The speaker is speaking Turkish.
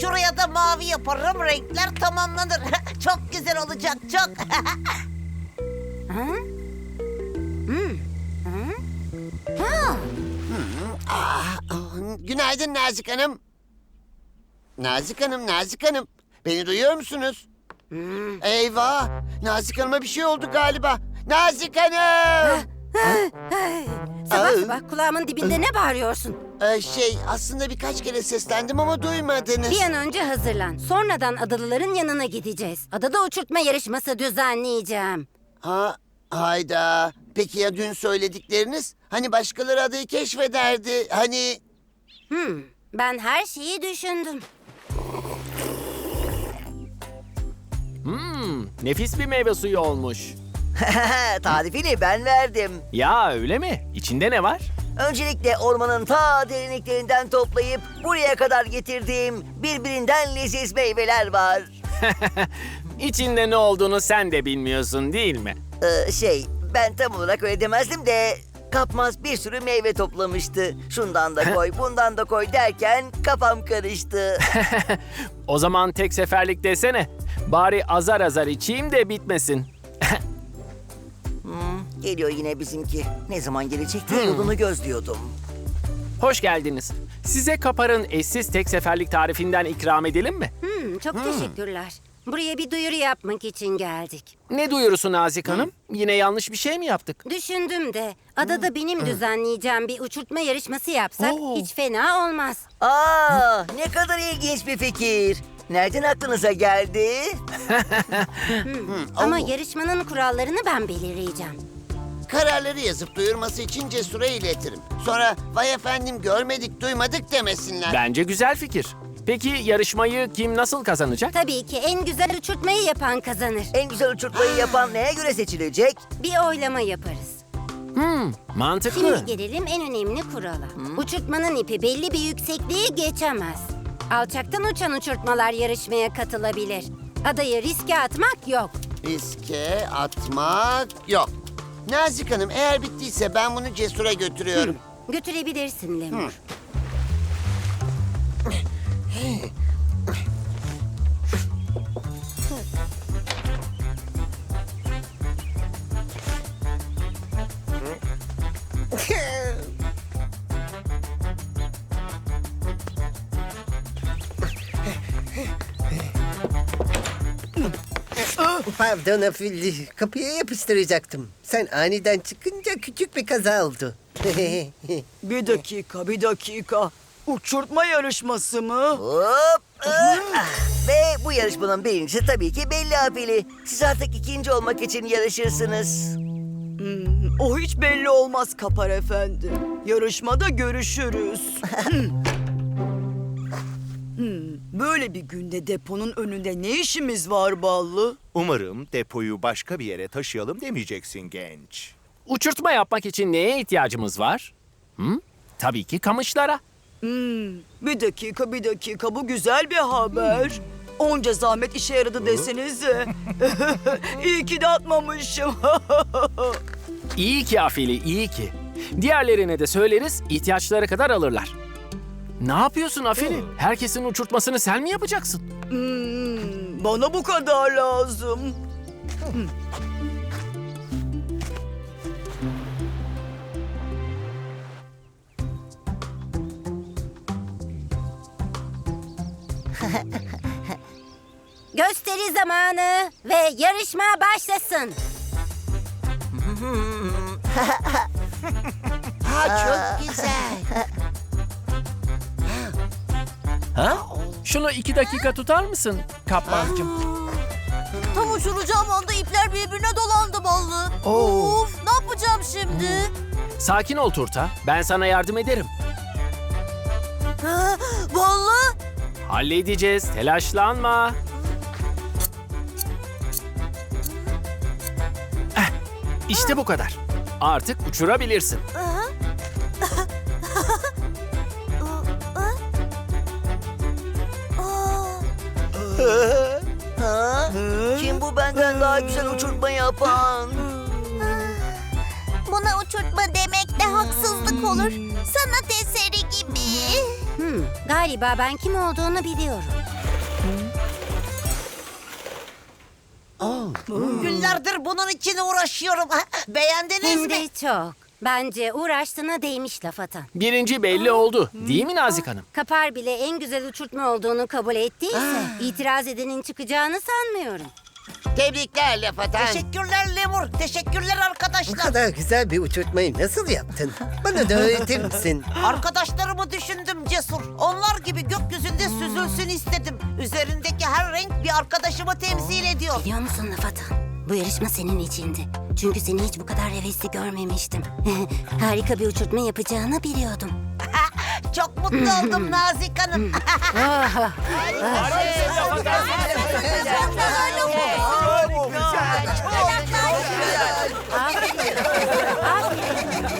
Şuraya da mavi yaparım, renkler tamamlanır. çok güzel olacak, çok. Günaydın Nazik Hanım. Nazik Hanım, Nazik Hanım. Beni duyuyor musunuz? Eyvah! Nazik Hanım'a bir şey oldu galiba. Nazik Hanım! Sabah sabah kulağımın dibinde ne bağırıyorsun? Ee, şey, aslında birkaç kere seslendim ama duymadınız. Bir an önce hazırlan. Sonradan adalıların yanına gideceğiz. Adada uçurtma yarışması düzenleyeceğim. Ha, hayda. Peki ya dün söyledikleriniz? Hani başkaları adayı keşfederdi. Hani... Hmm, ben her şeyi düşündüm. Hmm, nefis bir meyve suyu olmuş. Tarifini ben verdim. Ya öyle mi? İçinde ne var? Öncelikle ormanın ta derinliklerinden toplayıp buraya kadar getirdiğim birbirinden leziz meyveler var. İçinde ne olduğunu sen de bilmiyorsun değil mi? Ee, şey, ben tam olarak öyle demezdim de kapmaz bir sürü meyve toplamıştı. Şundan da koy, bundan da koy derken kafam karıştı. O zaman tek seferlik desene. Bari azar azar içeyim de bitmesin. Geliyor yine bizimki. Ne zaman gelecek diye yolunu gözlüyordum. Hoş geldiniz. Size kaparın eşsiz tek seferlik tarifinden ikram edelim mi? Hmm, çok teşekkürler. Buraya bir duyuru yapmak için geldik. Ne duyurusu Nazik Hanım? Yine yanlış bir şey mi yaptık? Düşündüm de adada benim düzenleyeceğim bir uçurtma yarışması yapsak Oo. hiç fena olmaz. Aa, ne kadar ilginç bir fikir. Nereden aklınıza geldi? Ama yarışmanın kurallarını ben belirleyeceğim. Kararları yazıp duyurması için Cesur'a iletirim. Sonra vay efendim görmedik duymadık demesinler. Bence güzel fikir. Peki yarışmayı kim nasıl kazanacak? Tabii ki en güzel uçurtmayı yapan kazanır. En güzel uçurtmayı yapan neye göre seçilecek? Bir oylama yaparız. Hmm, mantıklı. Şimdi gelelim en önemli kurala. Uçurtmanın ipi belli bir yüksekliği geçemez. Alçaktan uçan uçurtmalar yarışmaya katılabilir. Adayı riske atmak yok. Riske atmak yok. Nazik Hanım eğer bittiyse ben bunu Cesur'a götürüyorum. Götürebilirsin Lemur. Pardon Afilli, kapıya yapıştıracaktım. Sen aniden çıkınca küçük bir kaza oldu. Bir dakika, bir dakika. Uçurtma yarışması mı? Hop! ah! Ve bu yarışmanın birincisi tabii ki belli Afili. Siz artık ikinci olmak için yarışırsınız. Hmm, o hiç belli olmaz Kapar Efendi. Yarışmada görüşürüz. Böyle bir günde deponun önünde ne işimiz var Ballı? Umarım depoyu başka bir yere taşıyalım demeyeceksin genç. Uçurtma yapmak için neye ihtiyacımız var? Hı? Tabii ki kamışlara. Hmm, bir dakika, bir dakika. Bu güzel bir haber. Onca zahmet işe yaradı desenize. İyi ki de atmamışım. İyi ki Afili, iyi ki. Diğerlerine de söyleriz, ihtiyaçları kadar alırlar. Ne yapıyorsun Afili? Herkesin uçurtmasını sen mi yapacaksın? Hmm, bana bu kadar lazım. Gösteri zamanı ve yarışma başlasın. Ha çok güzel. Ha? Şunu iki dakika tutar mısın kapmancığım? Tam uçuracağım anda ipler birbirine dolandı ballı. Of, ne yapacağım şimdi? Sakin ol Turta, ben sana yardım ederim. Ha, ballı? Halledeceğiz, telaşlanma. Eh, İşte bu kadar. Artık uçurabilirsin. Ha? Kim bu benden daha güzel uçurtma yapan? Buna uçurtma demek de haksızlık olur. Sanat eseri gibi. Hmm, Galiba ben kim olduğunu biliyorum. Günlerdir bunun için uğraşıyorum. Beğendiniz Hem mi? de çok. Bence uğraştığına değmiş laf atan. Birinci belli oldu. Değil mi Nazik Hanım? Kapar bile en güzel uçurtma olduğunu kabul ettiyse itiraz edenin çıkacağını sanmıyorum. Tebrikler laf atan. Teşekkürler Lemur. Teşekkürler Bu arkadaşlar. kadar güzel bir uçurtmayı nasıl yaptın? Bana da öğretir misin? Arkadaşlarımı düşündüm cesur. Onlar gibi gökyüzünde süzülsün istedim. Üzerindeki her renk bir arkadaşımı temsil ediyor. Biliyor musun laf atan? Bu yarışma senin içindi. Çünkü seni hiç bu kadar hevesli görmemiştim. Harika bir uçurtma yapacağını biliyordum. Çok mutlu oldum Nazik Hanım.